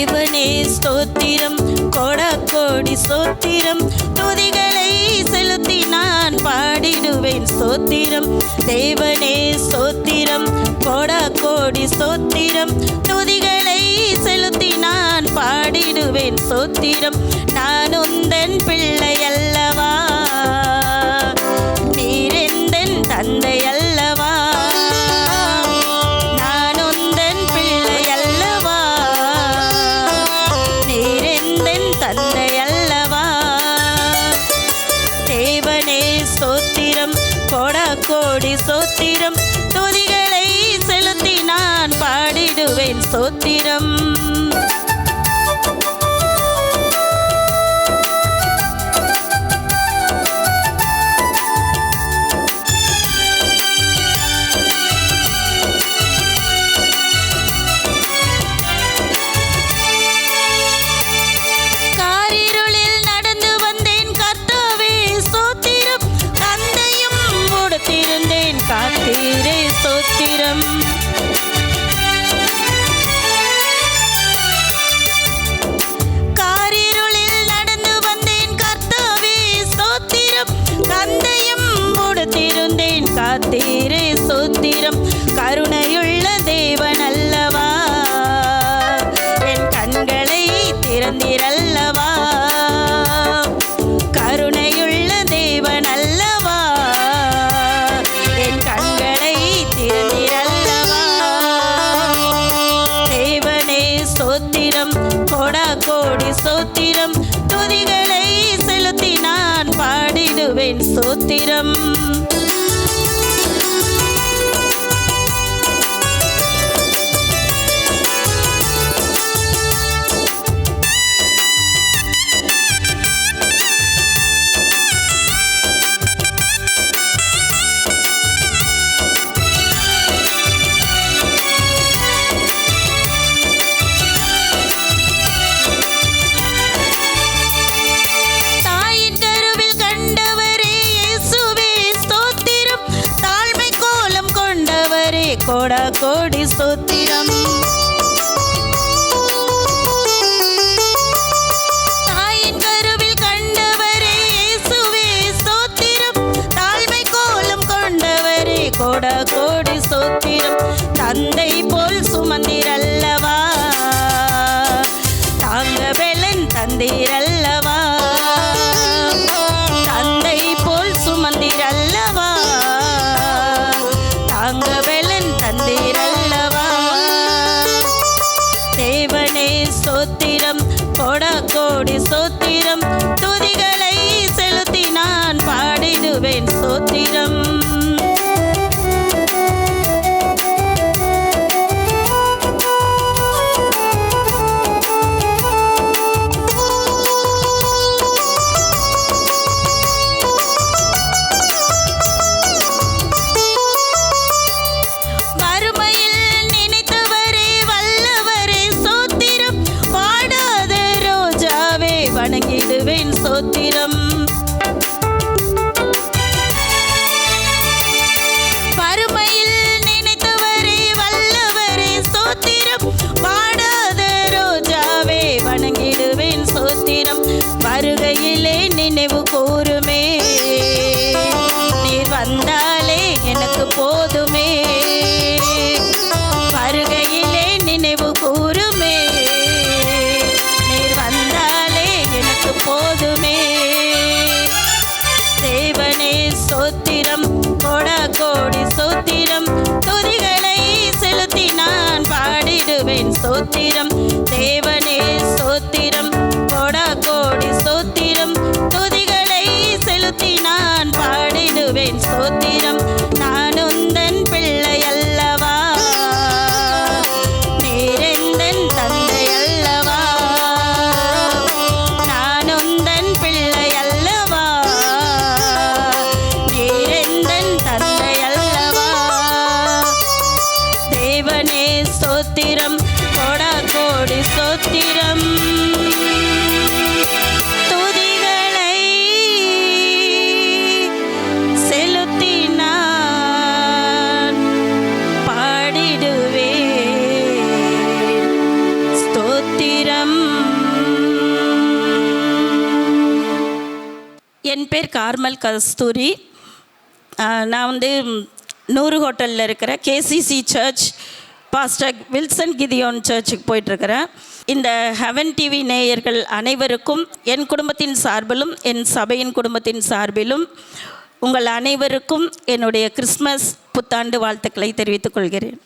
தேவனே ஸ்தோத்திரம். கொடா கோடி ஸ்தோத்திரம். துதிகளை செலுத்தி நான் பாடிடுவேன் ஸ்தோத்திரம். தேவனே ஸ்தோத்திரம். கொடா கோடி ஸ்தோத்திரம். துதிகளை செலுத்தி நான் பாடிடுவேன் ஸ்தோத்திரம். நான் உந்தன் பிள்ளை தேவனே சோத்திரம் கொடா கோடி சோத்திரம் துதிகளை செலுத்தி நான் பாடிடுவேன் சோத்திரம். காத்தீரே சோத்திரம். கருணையுள்ள தேவன் அல்லவா என் கண்களை திறந்திரல்லவா. கருணையுள்ள தேவன் அல்லவா என் கண்களை திறந்திரல்லவா. தேவனே சோத்திரம். கொடா கோடி சோத்திரம். துதிகளை செலுத்தி நான் பாடிடுவேன் சோத்திரம். கோடா கோடி ஸ்தோத்திரம். வணங்கிடுவேன் சோத்திரம். கோடி சோத்திரம். துதிகளை செலுத்தி நான் பாடிடுவேன் சோத்திரம். தேவனே சோத்திரம். என் பேர் கார்மல் கஸ்தூரி. நான் வந்து நூறு ஹோட்டலில் இருக்கிற KCC church pastor Wilson Gideon சர்ச்சுக்கு போயிட்டுருக்கிறேன் இந்த ஹெவன் டிவி நேயர்கள் அனைவருக்கும் என் குடும்பத்தின் சார்பிலும் என் சபையின் குடும்பத்தின் சார்பிலும் உங்கள் அனைவருக்கும் என்னுடைய கிறிஸ்மஸ் புத்தாண்டு வாழ்த்துக்களை தெரிவித்துக் கொள்கிறேன்.